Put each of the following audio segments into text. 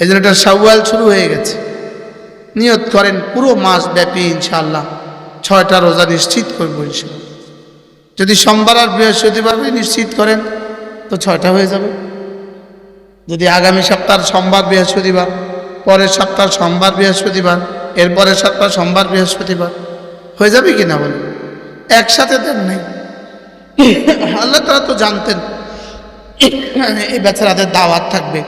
এই জন্য এটা সাউয়াল শুরু হয়ে গেছে। নিয়ত করেন পুরো মাস ব্যাপী ইনশাআল্লাহ। ছয়টা রোজা নিশ্চিত করব ইনশাআল্লাহ। যদি সোমবার আর বৃহস্পতিবার নিশ্চিত করেন, তো ছয়টা হয়ে যাবে। যদি আগামী সপ্তাহ সোমবার, বৃহস্পতিবার, পরের সপ্তাহ সোমবার, বৃহস্পতিবার এরপরের সপ্তাহ সোমবার, বৃহস্পতিবার, হয়ে যাবে কি না বলে একসাথে দেন নেই। আল্লাহ তারা তো জানতেন। এই বেচারাদের দাওয়াত থাকবে।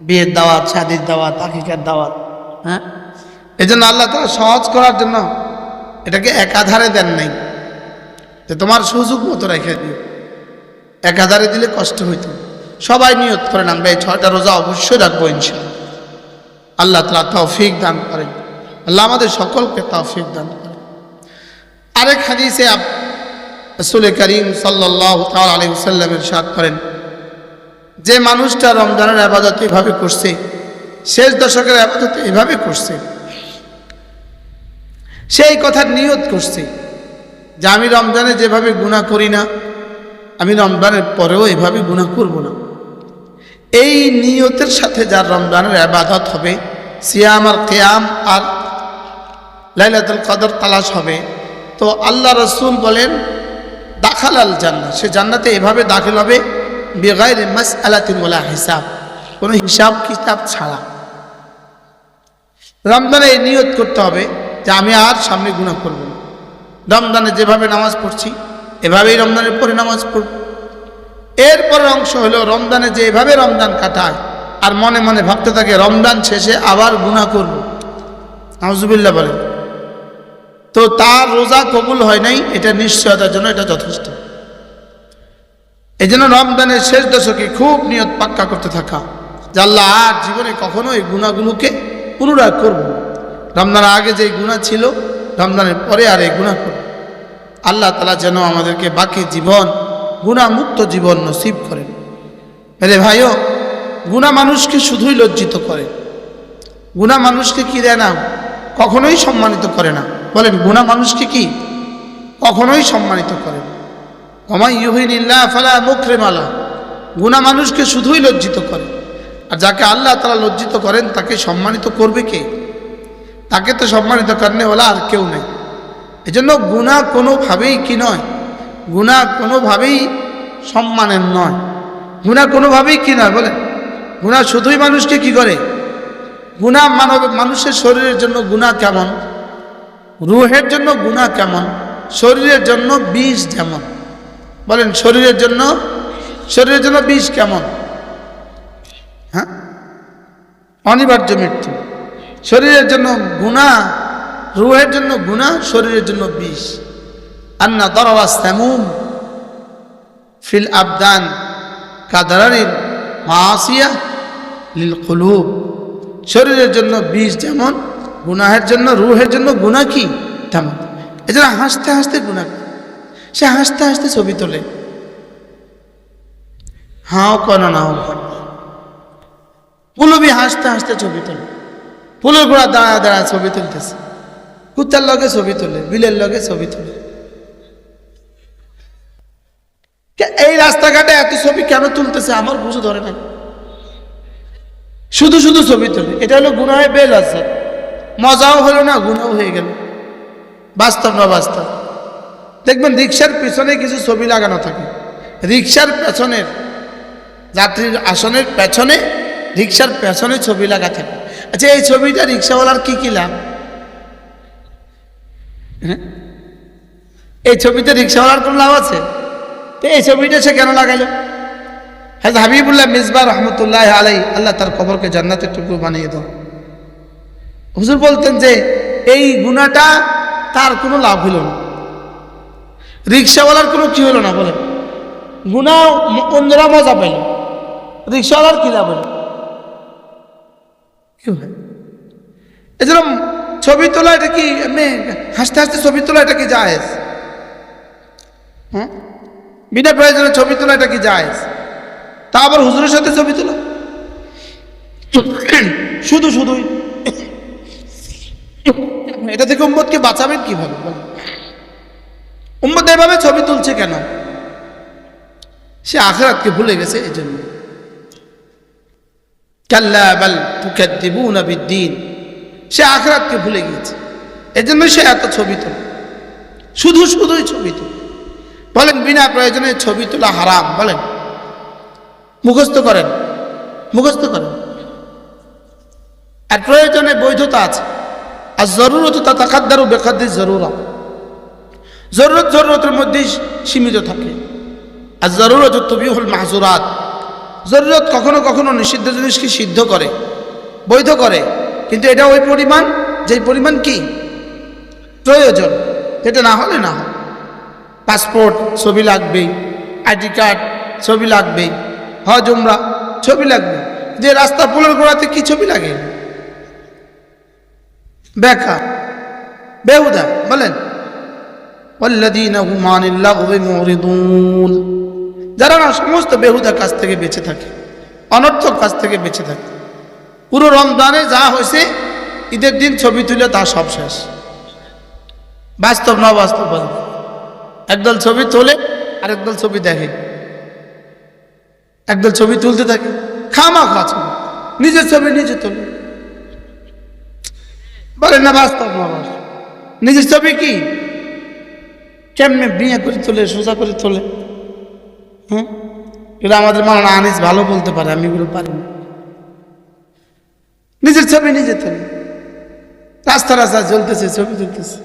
বিয়ের দাওয়াত, শাদির দাওয়াত, আকিকার দাওয়াত হ্যাঁ? এই জন্য আল্লাহ তারা সহজ করার জন্য এটাকে একাধারে দেন নাই। যে তোমার সুযোগ মতো রেখে দিও। একাধারে দিলে কষ্ট হইতো। সবাই নিয়ত করেন আমরা এই ছয়টা রোজা অবশ্যই রাখব ইনশাল্লাহ আল্লাহ তালা তৌফিক দান করেন। আল্লাহ আমাদের সকলকে তৌফিক দান করেন। আরেক হাদিসে রসুল করিম সাল্লাহ আলী সাল্লামের সাথ করেন যে মানুষটা রমজানের আবাদত এভাবে করছে, শেষ দশকের আবাদত এভাবে করছে, সেই কথার নিয়ত করছে যে আমি রমজানে যেভাবে গুণা করি না, আমি রমজানের পরেও এভাবে গুণা করব না। এই নিয়তের সাথে যার রমজানের আবাদত হবে, সিয়াম আর কেয়াম আর লাইলাতুল কদর তালাশ হবে, তো আল্লাহ রসুল বলেন দাখাল আল জান্না সে জান্নাতে এভাবে দাখিল হবে। বেগাইরে মাস আলাতিন ওলা হিসাব কোনো হিসাব কিতাব ছাড়া। রমজানে এই নিয়ত করতে হবে যে আমি আর সামনে গুণা করব না। রমজানে যেভাবে নামাজ পড়ছি, এভাবেই রমজানের পরে নামাজ পড়ব। এরপরের অংশ হলো রমজানে যে এভাবে রমজান কাটায়, আর মনে মনে ভাবতে থাকে, রমজান শেষে আবার গুণা করব। নাউজুবিল্লাহ বলেন। তো তার রোজা কবুল হয় নাই, এটা নিশ্চয়তার জন্য এটা যথেষ্ট। এই জন্য রমজানের শেষ দশকে খুব নিয়ত পাক্কা করতে থাকা আল্লাহ আর জীবনে কখনো এই গুণাগুলোকে পুনরায় করব। রমজানের আগে যে গুণা ছিল, রমজানের পরে আর এই গুণা করব। আল্লাহ তালা যেন আমাদেরকে বাকি জীবন, গুণামুক্ত জীবন নসিব করেন। মেরে ভাইও, গুণা মানুষকে শুধুই লজ্জিত করে। গুণা মানুষকে কি দেয় না? কখনোই সম্মানিত করে না। বলেন, গুণা মানুষকে কি? কখনোই সম্মানিত করে না। অমাই ইউহিনিল্লাহ ফালা মুখরেমালা গুণা মানুষকে শুধুই লজ্জিত করে। আর যাকে আল্লাহ তারা লজ্জিত করেন, তাকে সম্মানিত করবে কে? তাকে তো সম্মানিত করনে ওলা আর কেউ নেই। এজন্য গুণা কোনোভাবেই কি নয়? গুণা কোনোভাবেই সম্মানের নয়। গুণা কোনোভাবেই কি নয় বলে গুণা শুধুই মানুষকে কি করে? গুণা মানব, মানুষের শরীরের জন্য গুণা কেমন? রুহের জন্য গুণা কেমন? শরীরের জন্য বিষ যেমন। বলেন, শরীরের জন্য শরীরের জন্য বিষ কেমন? হ্যাঁ? অনিবার্য মৃত্যু। শরীরের জন্য গুণা, রুহের জন্য গুণা, শরীরের জন্য বিষ। আন্না দরওয়াজ তেমুম ফিল আবদান কাদারিল মাসিয়া লিল কুলুব। শরীরের জন্য বিষ যেমন, গুনাহের জন্য, রুহের জন্য গুণা কি? তেমন। এছাড়া হাসতে হাসতে গুণা। সে হাসতে হাসতে ছবি তোলে। হাও কনা না হোক পুলবি হাসতে হাসতে ছবি তোলে। পুলের গোড়া দাঁড়া দাঁড়া ছবি তুলতেছে। কুত্তার লগে ছবি তোলে, বিলের লগে ছবি তোলে। এই রাস্তাঘাটে এত ছবি কেন তুলতেছে? আমার বুঝে ধরে না শুধু শুধু ছবি তোলে। এটা হলো গুনাহে বেল আছে। মজাও হলো না, গুণাও হয়ে গেল। বাস্তব না বাস্তব? দেখবেন রিক্সার পিছনে কিছু ছবি লাগানো থাকে। রিক্সার পেছনের, যাত্রীর আসনের পেছনে রিক্সার পেছনে ছবি লাগা থাকে। আচ্ছা এই ছবিটা রিক্সাওয়ালার কি কি লাভ? হ্যাঁ? এই ছবিতে রিক্সাওয়ালার কোনো লাভ আছে? তো এই ছবিটা সে কেন লাগাইলো হ্যাঁ হাবিবুল্লাহ মিসবা রহমতুল্লাহ আলাই, আল্লাহ তার কবরকে জান্নাতের টুকরো বানিয়ে দাও হুজুর বলতেন যে, এই গুণাটা তার কোনো লাভ হইল না। রিক্সাওয়ালার কোনো কি হলো না বলেন? গুণা অন্যরা মজা পাইল রিক্সাওয়ালার কি লাভ হলো? এজন্য ছবি তোলা এটা কি এমনি হাসতে হাসতে ছবি তোলা এটা কি জায়েজ? হ্যাঁ? বিনা প্রয়োজনে ছবি তোলা এটা কি জায়েজ? তা আবার হুজুরের সাথে ছবি তোলা? শুধু শুধুই। এটা থেকে উম্মতকে বাঁচাবেন কীভাবে? বলেন। উম্মত এভাবে ছবি তুলছে কেন? সে আখরাতকে ভুলে গেছে এই জন্য কাল্লা বাল তুকাদ্দিবুনা বিদ্দিন। সে আখরাতকে ভুলে গিয়েছে। এজন্য সে এত ছবি তোলে। শুধু শুধুই ছবি তোলে। বলেন, বিনা প্রয়োজনে ছবি তোলা হারাম, বলেন। মুখস্থ করেন। মুখস্থ করেন। আর প্রয়োজনে বৈধতা আছে। আর জরুরত তা তাকাদ্দারও বেকাদ্দি জরুরা। জরুরত জরুরতের মধ্যেই সীমিত থাকে। আর জরুরত তবি হল মাহজুরাত। জরুরত কখনো কখনো নিষিদ্ধ জিনিসকে সিদ্ধ করে, বৈধ করে। কিন্তু এটা ওই পরিমাণ, যেই পরিমাণ কি? প্রয়োজন। এটা না হলে না হয়। পাসপোর্ট, ছবি লাগবে আইডি কার্ড, ছবি লাগবে হজ, উমরা, ছবি লাগবে। যে রাস্তা পোলের গোড়াতে কি ছবি লাগে? ব্যাখ্যা বেহুদা, বলেন। যারা না সমস্ত বেহুদার কাছ থেকে বেঁচে থাকে, অনর্থক কাছ থেকে বেঁচে থাকে। পুরো রমজানে যা হয়েছে, ঈদের দিন ছবি তুলে তা সব শেষ। বাস্তব না বাস্তব একদল ছবি তোলে আর একদল ছবি দেখে। একদল ছবি তুলতে থাকে খামা খা ছবি। নিজের ছবি নিজে তোলে। বলে না বাস্তব না বাস্তব নিজের ছবি কি? কেমনে বিয়ে করে তোলে, সোজা করে তোলে? হ্যাঁ এগুলো আমাদের মাওলানা আনিস ভালো বলতে পারে, আমি এগুলো পারি না। নিজের ছবি নিজে তোলে। রাস্তা রাস্তা চলতেছে ছবি তুলতেছে।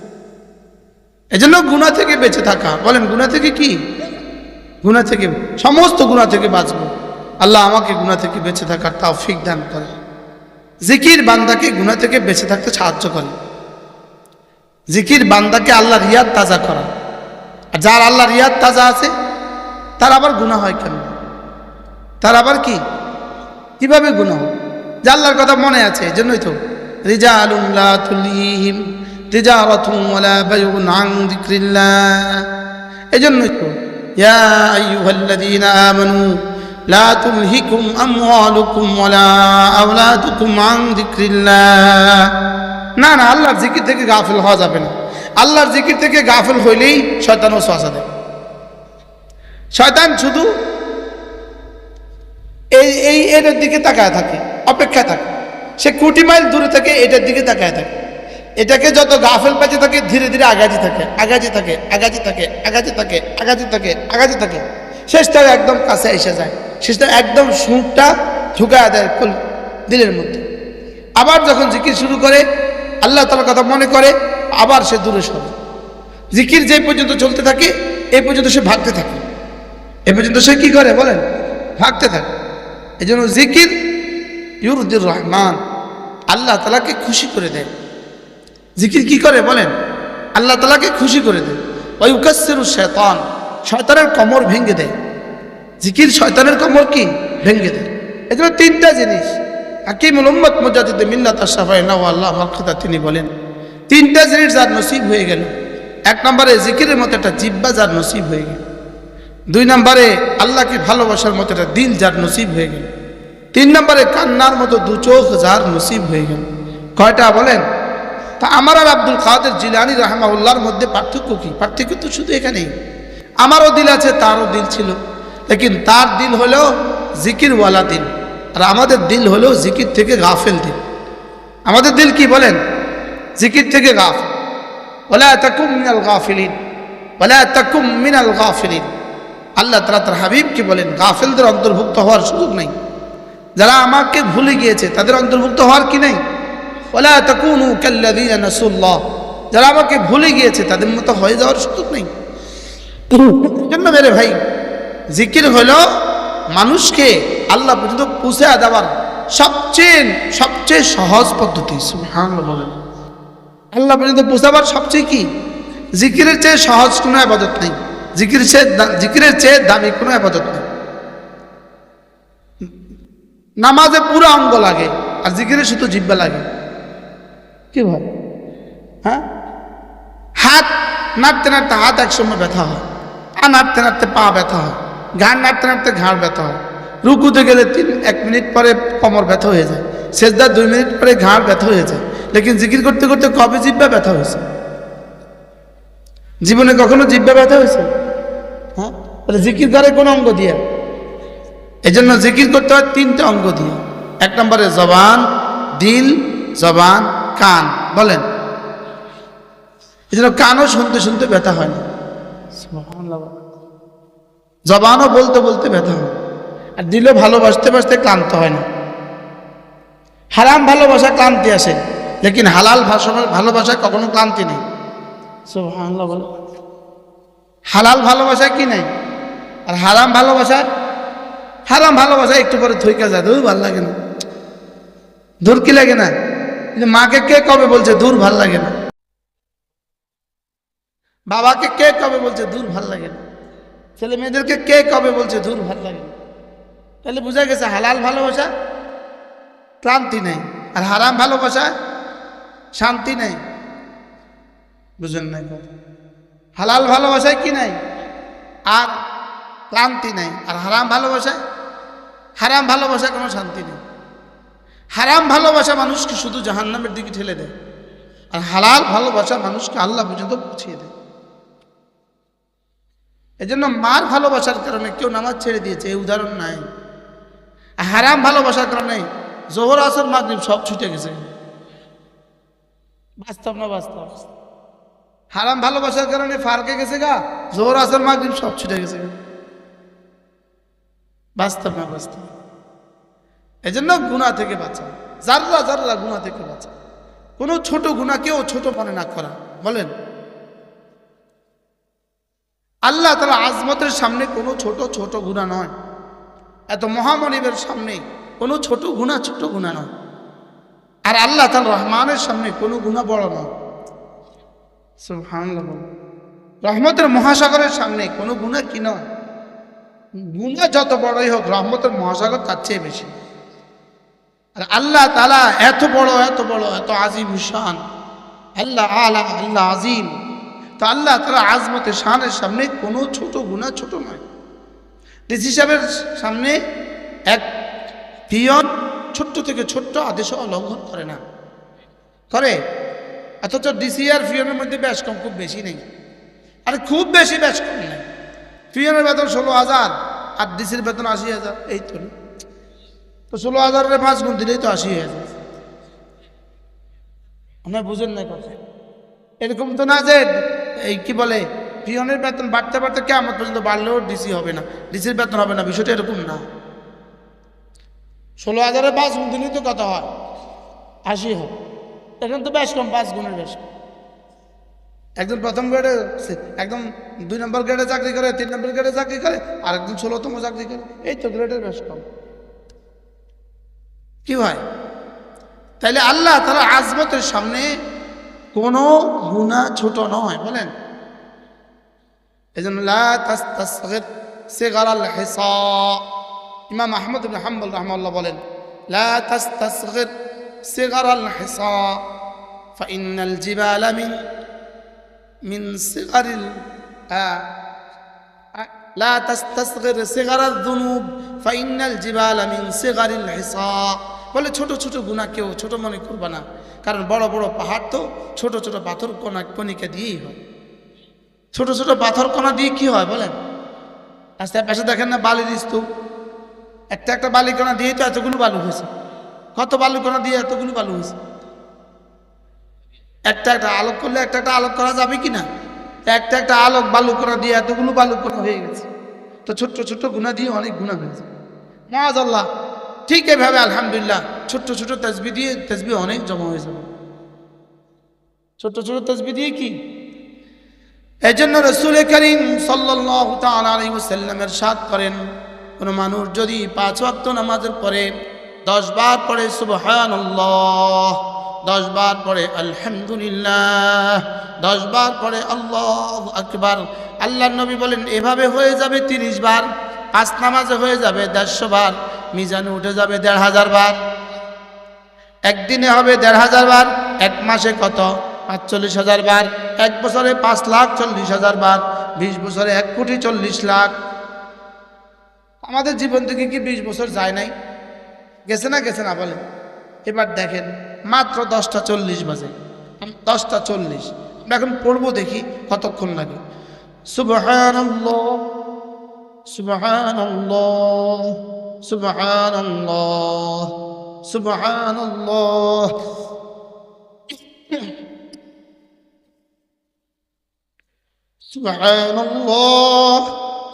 এজন্য গুণা থেকে বেঁচে থাকা। বলেন গুণা থেকে কি? গুণা থেকে, সমস্ত গুণা থেকে বাঁচবো। আল্লাহ আমাকে গুণা থেকে বেঁচে থাকার তাও ফিক দান করে। জিকির বান্দাকে গুণা থেকে বেঁচে থাকতে সাহায্য করে। জিকির বান্দাকে আল্লাহ রিয়াদ তাজা করা। আর যার আল্লাহ রিয়াদ তাজা আছে, তার আবার গুণা হয় কেন? তার আবার কি? কীভাবে গুণা হয় যে আল্লাহর কথা মনে আছে জন্যই তো। রিজা তুলিহিম রিজা রথুমলা বায়ুন আং তো। না না, আল্লাহর জিকির থেকে গাফিল হওয়া যাবে না। আল্লাহর জিকির থেকে গাফিল হইলেই শয়তান ও ওসওয়াসা দেয়। শয়তান শুধু এই এই এটার দিকে তাকায় থাকে, অপেক্ষায় থাকে। সে কোটি মাইল দূরে থাকে এটার দিকে তাকায় থাকে। এটাকে যত গাফেল পেঁচে থাকে, ধীরে ধীরে আগাজি থাকে আগাজি থাকে আগাজি থাকে আগাজি থাকে আগাজি থাকে আগাজি থাকে। শেষটা একদম কাছে এসে যায়। শেষটা একদম সুরটা ঢুকায় দেয় দিলের মধ্যে। আবার যখন জিকির শুরু করে, আল্লাহ তালার কথা মনে করে আবার সে দূরে সরে। জিকির যে পর্যন্ত চলতে থাকে, এই পর্যন্ত সে ভাগতে থাকে। এ পর্যন্ত সে কি করে বলেন? ভাগতে থাকে। এই জন্য জিকির ইউরুদ্দির রহমান আল্লাহ তালাকে খুশি করে দেয়। জিকির কি করে বলেন? আল্লাহ তালাকে খুশি করে দেয়। ওই উকাসের শয়তান, শয়তানের কমর ভেঙে দেয়। জিকির শয়তানের কমর কি? ভেঙে দেয়। এই জন্য তিনটা জিনিস। হাকিমুল উম্মত মুজাদিদ মিল্লাত সাফাই নাও আল্লাহ তিনি বলেন তিনটা জিনিস যার নসিব হয়ে গেল। এক নম্বরে জিকিরের মতো একটা জিব্বা যার নসিব হয়ে গেল। দুই নম্বরে আল্লাহকে ভালোবাসার মতো একটা দিল যার নসিব হয়ে গেল। তিন নম্বরে কান্নার মতো দু চোখ যার নসিব হয়ে গেল। কয়টা বলেন? তা আমার আর আব্দুল কাদের জিলানি রাহমাউল্লাহর মধ্যে পার্থক্য কি? পার্থক্য তো শুধু এখানেই। আমারও দিল আছে, তারও দিল ছিল। লেকিন তার দিল হলো জিকিরওয়ালা দিল। আর আমাদের দিল হলো জিকির থেকে গাফেল দিল। আমাদের দিল কি বলেন? জিকির থেকে গাফ। ওলা তাকুম মিনাল গাফিলিন। ওলা তাকুম মিনাল গাফিলিন। আল্লাহ তালা তার হাবিবকে বলেন, গাফেলদের অন্তর্ভুক্ত হওয়ার সুযোগ নেই। যারা আমাকে ভুলে গিয়েছে, তাদের অন্তর্ভুক্ত হওয়ার কি নেই? ওলা তাকুনু কাল্লাযীনা নাসুল্লাহ। যারা আমাকে ভুলে গিয়েছে, তাদের মতো হয়ে যাওয়ার সুযোগ নেই। জন্য মেরে ভাই, জিকির হলো মানুষকে আল্লাহ পর্যন্ত পৌঁছে দেওয়ার সবচেয়ে সবচেয়ে সহজ পদ্ধতি। বলেন। আল্লাহ পর্যন্ত পৌঁছাবার সবচেয়ে কি? জিকিরের চেয়ে সহজ কোনো আবাদত নেই। জিকির চেয়ে জিকিরের চেয়ে দামি কোনো আবাদত নেই। নামাজে পুরো অঙ্গ লাগে, আর জিকিরে শুধু জিব্বা লাগে। কি ভাই হ্যাঁ? হাত নাড়তে নাড়তে হাত একসময় ব্যথা হয় আর নাড়তে নাড়তে পা ব্যথা হয়, ঘাড় নাড়তে নাড়তে ঘাড় ব্যথা হয়। রুকুতে গেলে তিন, এক মিনিট পরে কোমর ব্যথা হয়ে যায় শেষদার দুই মিনিট পরে ঘাড় ব্যথা হয়ে যায়। লেকিন জিকির করতে করতে কবে জিব্বা ব্যথা হয়েছে? জীবনে কখনো জিব্বা ব্যথা হয়েছে? হ্যাঁ? তাহলে জিকির করে কোন অঙ্গ দিয়ে? এই জন্য জিকির করতে হয় তিনটা অঙ্গ দিয়ে। এক নম্বরে জবান দিল জবান কান। বলেন। এই জন্য কানও শুনতে শুনতে ব্যথা হয় না। জবানও বলতে বলতে ব্যথা হয়। আর দিলও ভালোবাসতে বাসতে ক্লান্ত হয় না। হারাম ভালোবাসা ক্লান্তি আসে। লেকিন হালাল ভাষা ভালোবাসায় কখনো ক্লান্তি নেই। সুবহানাল্লাহ বলো। হালাল ভালোবাসায় কি নেই? আর হারাম ভালোবাসায় হারাম ভালোবাসা একটু পরে থইকা যায়। দূর ভালো লাগে না। দূর কি লাগে না? কিন্তু মাকে কে কবে বলছে দূর ভালো লাগে না? বাবাকে কে কবে বলছে দূর ভালো লাগে না? ছেলে মেয়েদেরকে কে কবে বলছে দূর ভালো লাগে না? তাহলে বোঝা গেছে হালাল ভালোবাসা ক্লান্তি নেই। আর হারাম ভালোবাসা শান্তি নেই। বুঝেন নাই কথা? হালাল ভালোবাসায় কি নাই? আর ক্লান্তি নাই। আর হারাম ভালোবাসায়? হারাম ভালোবাসায় কোনো শান্তি নেই। হারাম ভালোবাসা মানুষকে শুধু জাহান্নামের দিকে ঠেলে দেয়। আর হালাল ভালোবাসা মানুষকে আল্লাহ পর্যন্ত পৌঁছিয়ে দেয়। এজন্য মার ভালোবাসার কারণে কেউ নামাজ ছেড়ে দিয়েছে, এই উদাহরণ নাই। আর হারাম ভালোবাসার কারণে জোহর, আসর, মাগরিব সব ছুটে গেছে। বাস্তব না বাস্তব? হারাম ভালোবাসার কারণে ফারকে গেছে গা জোহর আসর মাগরিব সব ছুটে গেছে গা। বাস্তব না বাস্তব? এই জন্য গুণা থেকে বাঁচা জাররা জাররা গুণা থেকে বাঁচা কোনো ছোট গুণাকেও ছোট মনে না করা। বলেন। আল্লাহ তালা আজমতের সামনে কোনো ছোট ছোট গুণা নয়। এত মহামনিবের সামনে কোনো ছোট গুণা ছোট গুণা নয়। আর আল্লাহ তার রহমানের সামনে কোনো গুণা বড় সুবহানাল্লাহ। রহমতের মহাসাগরের সামনে কোনো গুণা কি নয়? গুণা যত বড়ই হোক রহমতের মহাসাগর তার চেয়ে বেশি। আর আল্লাহ তালা এত বড় এত বড় এত আজিম শান। আল্লাহ আলা আল্লাহ আজিম। তো আল্লাহ তালা আজমতের শানের সামনে কোনো ছোট গুণা ছোট নয়। ডিসি সাহেবের সামনে এক পিয়ন ছোট্ট থেকে ছোট্ট আদেশও লঙ্ঘন করে না। করে। অথচ ডিসি আর পিয়নের মধ্যে ব্যাস কম খুব বেশি নেই। আরে খুব বেশি ব্যাস কম নেই। পিয়নের বেতন ষোলো হাজার আর ডিসির বেতন আশি হাজার। এই তো তো ষোলো হাজারের পাঁচ গুণ দিলেই তো আশি হাজার। আপনার বুঝেন না কথা। এরকম তো না যে এই কি বলে পিয়নের বেতন বাড়তে বাড়তে কেমন পর্যন্ত বাড়লেও ডিসি হবে না। ডিসির বেতন হবে না, বিষয়টা এরকম না। ষোলো হাজারের পাঁচ গুণ, দিলেই তো কত হয়। আশি হয় এখন তো বেশ কম, পাঁচ গুণের বেশ কম। একজন প্রথম গ্রেডে একদম দুই নম্বর গ্রেডে চাকরি করে, তিন নম্বর গ্রেডে চাকরি করে আর একজন ষোলোতম চাকরি করে, এই তো গ্রেডের বেশ কম। কি হয় তাহলে আল্লাহ তারা আজমতের সামনে কোনো গুণা ছোট নয়, বলেন। এই জন্য ইমাম আহমদ হাম্বুল রহমাল্লাহ বলেন ফাইনাল মিন লা ফাইনাল মিন বলে ছোট ছোট গুণা কেউ ছোট মনে করবা না, কারণ বড় বড় পাহাড় তো ছোট ছোট পাথর কণা কণিকা দিয়েই হয়। ছোট ছোট পাথর কণা দিয়ে কি হয় বলেন? আস্তে পাশে দেখেন না বালির স্তূপ। একটা একটা বালিকণা দিয়ে তো এতগুলো বালু হয়েছে। কত বালুকণা দিয়ে এতগুলো বালু হয়েছে? একটা একটা আলোক করলে একটা একটা আলোক করা যাবে কি না? একটা একটা আলোক বালু করা দিয়ে এতগুলো বালু করা হয়ে গেছে। তো ছোট্ট ছোট্ট গুণা দিয়ে অনেক গুণা হয়েছে। মাজ আল্লাহ ঠিক এভাবে আলহামদুলিল্লাহ, ছোট্ট ছোট্ট তসবি দিয়ে তসবি অনেক জমা হয়ে যাবে ছোট্ট ছোট তসবি দিয়ে কি? এই জন্য রসুল করিম সাল্লাহ তালামের সাত করেন কোনো মানুষ যদি পাঁচ ওয়াক্ত নামাজের পরে দশ বার পড়ে সুবহান দশ বার পরে আলহামদুলিল্লাহ, দশ বার পরে আল্লাহ আকবার আল্লাহ নবী বলেন, এভাবে হয়ে যাবে তিরিশ বার, পাঁচ নামাজে হয়ে যাবে দেড়শো বার, মিজানে উঠে যাবে দেড় হাজার বার। একদিনে হবে দেড় হাজার বার, এক মাসে কত? পাঁচচল্লিশ হাজার বার, এক বছরে পাঁচ লাখ চল্লিশ হাজার বার, বিশ বছরে এক কোটি চল্লিশ লাখ। আমাদের জীবন থেকে কি বিশ বছর যায় নাই গেছে না গেছে না বলেন এবার দেখেন মাত্র দশটা চল্লিশ বাজে আম- দশটা চল্লিশ আমরা এখন পড়বো দেখি কতক্ষণ লাগে সুবহান সুবহান সুবহান سبحان الله سبحان الله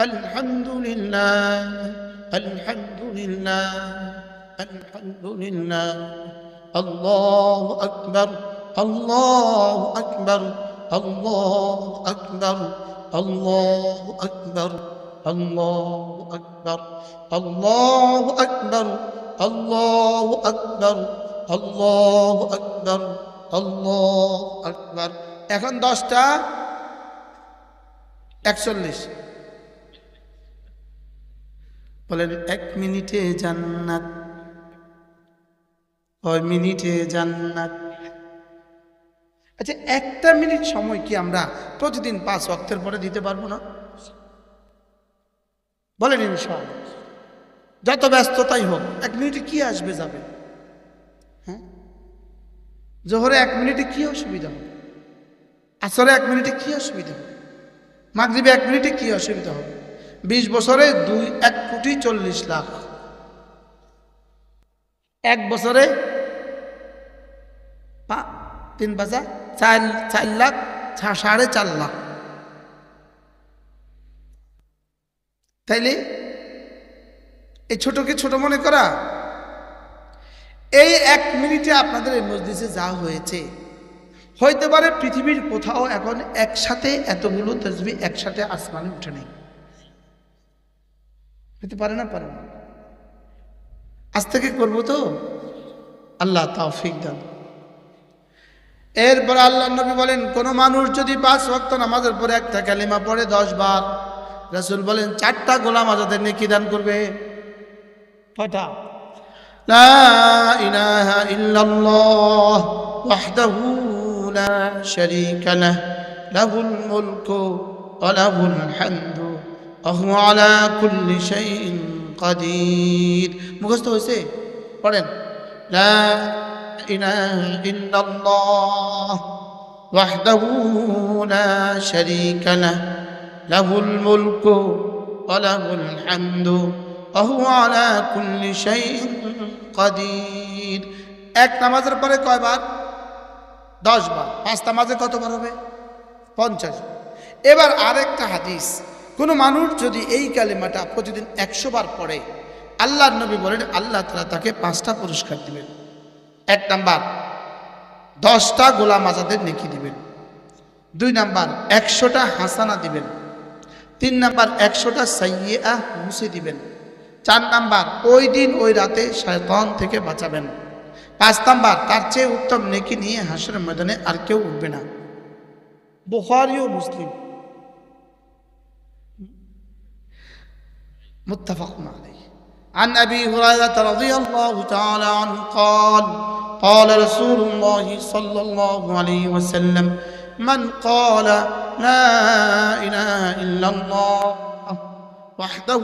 الحمد لله الحمد لله الحمد لله الله أكبر الله أكبر الله أكبر الله أكبر الله أكبر الله أكبر الله أكبر الله أكبر الله أكبر এখন দশটা একচল্লিশ বলেন, এক মিনিটে জান্নাত, কয় মিনিটে জান্নাত? আচ্ছা একটা মিনিট সময় কি আমরা প্রতিদিন পাঁচ ওয়াক্তের পরে দিতে পারব না? বলেন ইনশাআল্লাহ। যত ব্যস্ততাই হোক, এক মিনিটে কি আসবে যাবে? হ্যাঁ? জোহরে এক মিনিটে কি অসুবিধা হবে? আসরে এক মিনিটে কি অসুবিধা হবে? মাগরিবে এক মিনিটে কি অসুবিধা হবে? বিশ বছরে দুই, এক কোটি চল্লিশ লাখ। এক বছরে তিন বাজা চার চার লাখ সাড়ে চার লাখ। তাইলে এই ছোটকে ছোট মনে করা, এই এক মিনিটে আপনাদের এই মসজিদে যা হয়েছে, হইতে পারে পৃথিবীর কোথাও এখন একসাথে এতগুলো তসবি, একসাথে আসমানে উঠে নেই। পেতে পারে না পারে না। আজ থেকে করব তো? আল্লাহ তাওফিক দান। এরপর আল্লাহ নবী বলেন, কোন মানুষ যদি পাঁচ ভক্ত নামাজের পরে একটা কালিমা পড়ে দশ বার, রাসুল বলেন, চারটা গোলাম আজাদের নেকি দান করবে। কয়টা? لا إله إلا الله وحده لا شريك আহু কুল্লি মুখস্থ হয়েছে? পড়েন। লা وحده لا شريك له له الملك وله الحمد وهو على كل شيء قدير এক নামাজের পরে কয়বার? দশ বার পাঁচ নামাজে কতবার হবে? পঞ্চাশ এবার আরেকটা হাদিস। কোনো মানুষ যদি এই কালিমাটা প্রতিদিন একশো বার পড়ে আল্লাহ নবী বলেন, আল্লাহ তালা তাকে পাঁচটা পুরস্কার দিবেন। এক নাম্বার, দশটা গোলাম আজাদের নেকি দিবেন। দুই নাম্বার, একশোটা হাসানা দিবেন। তিন নাম্বার, একশোটা সাইয়া মুছে দিবেন। চার নাম্বার, ওই দিন, ওই রাতে শয়তান থেকে বাঁচাবেন। পাঁচ নাম্বার, তার চেয়ে উত্তম নেকি নিয়ে হাসের ময়দানে আর কেউ উঠবে না। বুখারি ও মুসলিম। متفق عليه. عن أبي هريرة رضي الله تعالى عنه قال قال رسول الله صلى الله عليه وسلم من قال لا إله إلا الله وحده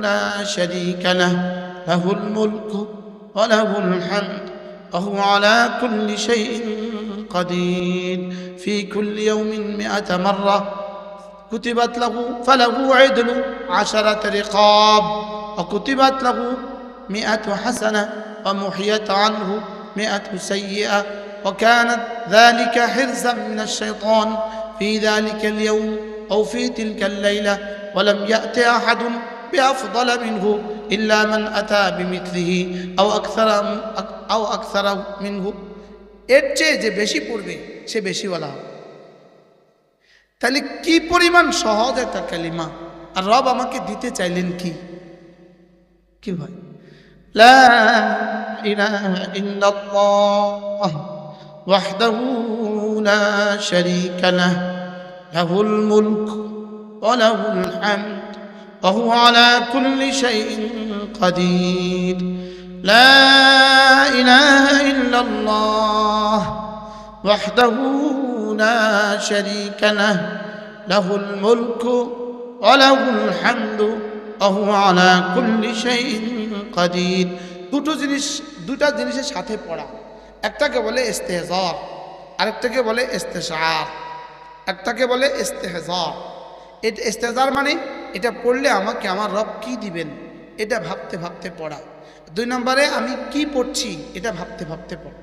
لا شريك له له الملك وله الحمد وهو على كل شيء قدير في كل يوم مئة مرة كتبت له فله عدل عشرة رقاب وكتبت له مئة حسنة ومحيت عنه مئة سيئة وكانت ذلك حرزا من الشيطان في ذلك اليوم أو في تلك الليلة ولم يأت أحد بأفضل منه إلا من أتى بمثله أو أكثر أو أكثر منه এর চেয়ে যে বেশি পড়বে সে বেশিওয়ালা হবে তাহলে কি পরিমাণ সহজ একটা কালিমা আর রব আমাকে দিতে চাইলেন কি কি ভাই লা ইলাহা ইল্লাল্লাহ ওয়াহদাহু লা শারীকা লাহ লাহুল মুলক ওয়া লাহুল হামদ وهو على كل شيء قدير لا إله إلا الله وحده لا شريك له له الملك وله الحمد وهو على كل شيء قدير দুটো জিনিস দুটা জিনিসের সাথে পড়া একটাকে বলে ইস্তেহজার আরেকটাকে বলে ইস্তেশার একটাকে বলে ইস্তেহজার এটা ইস্তেজার মানে এটা পড়লে আমাকে আমার রব কি দিবেন এটা ভাবতে ভাবতে পড়া দুই নম্বরে আমি কি পড়ছি এটা ভাবতে ভাবতে পড়া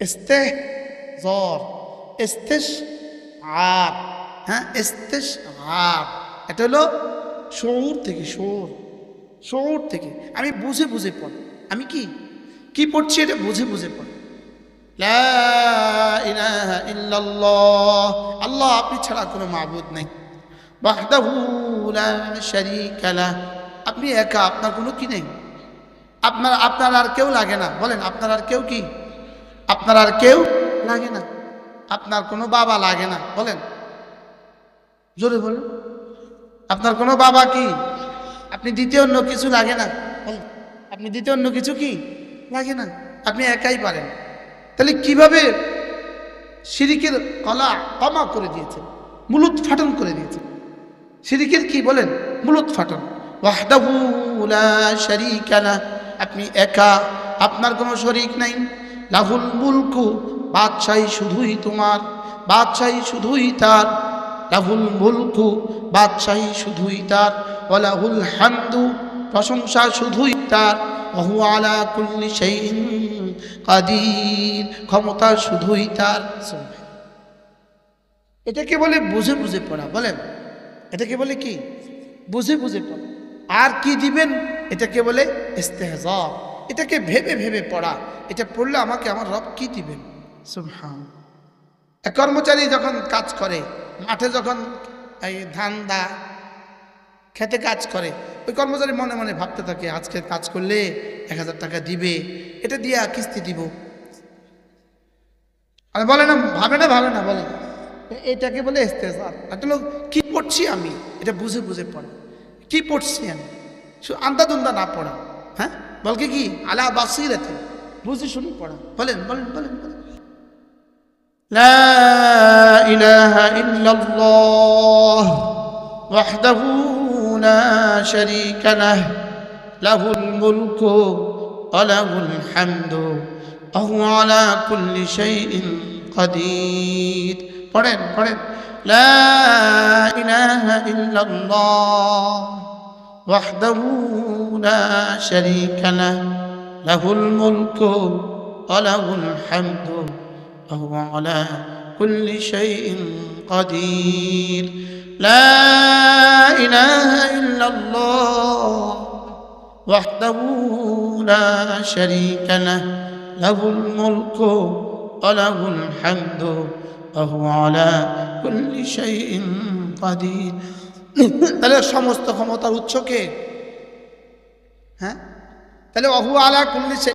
ইস্তেহ জর ইস্তেশ আর হ্যাঁ ইস্তেশ আর এটা হলো শৌর থেকে শোর শৌর থেকে। আমি বুঝে বুঝে পড়ি। আমি কি? কি পড়ছি এটা বুঝে বুঝে পড়ি। আল্লাহ আপনি ছাড়া কোনো মাবুদ নেই। আপনি একা, আপনার কোনো কি নেই? আপনার আপনার আর কেউ লাগে না। বলেন, আপনার আর কেউ কি? আপনার আর কেউ লাগে না। আপনার কোনো বাবা লাগে না। বলেন। জোরে বলুন। আপনার কোনো বাবা কি? আপনি দ্বিতীয় অন্য কিছু লাগে না। আপনি দ্বিতীয় অন্য কিছু কি? লাগে না। আপনি একাই পারেন। তাহলে কীভাবে সিরিকের কলা কমা করে দিয়েছেন? মুলুত ফাটন করে দিয়েছেন। সিরিকের কি? বলেন। মুলুত ফাটন। আপনি একা। আপনার কোনো শরিক নাই। লাহুল মুলকু বাদশাহী শুধুই তোমার, বাদশাহী শুধুই তার। লাহুল মুলকু, বাদশাহী শুধুই তার। ওয়ালাহুল হামদু, প্রশংসা শুধুই তার। ওহু আলা কুল্লি শাইইন কাদির, ক্ষমতা শুধুই তার। এটাকে বলে? বুঝে বুঝে পড়া, বলেন। এটাকে বলে কি? বুঝে বুঝে পড়া। আর কি দিবেন? এটাকে বলে? ইস্তেহজা এটাকে ভেবে ভেবে পড়া। এটা পড়লে আমাকে আমার রব কি দিবেন? এক কর্মচারী যখন কাজ করে, মাঠে যখন এই ধান দা খেতে কাজ করে, ওই কর্মচারী মনে মনে ভাবতে থাকে, আজকে কাজ করলে এক হাজার টাকা দিবে, এটা দিয়ে কিস্তি দিব। আর বলে না, ভাবে না ভাবে না, বলে এটাকে বলে ইস্তেজার একটা লোক, কি পড়ছি আমি? এটা বুঝে বুঝে পড়া। কি পড়ছি আমি? শুধু আন্দাদুন্দা না পড়া। হ্যাঁ? বলকে কি? আলা বাসিরাতে বুঝে শুনে পড়া। বলেন বলেন বলেন বলেন। لا إله إلا الله وحده لا شريك له له الملك وله الحمد وهو على كل شيء قدير. قرن قرن لا إله إلا الله وحده لا شريك له له الملك وله الحمد وهو على كل شيء قدير. لا إله إلا الله وحده لا شريك له له الملك وله الحمد وهو على كل شيء قدير. তাহলে সমস্ত ক্ষমতার উৎসকে হ্যাঁ? তাহলে অহু আলা কুল্লি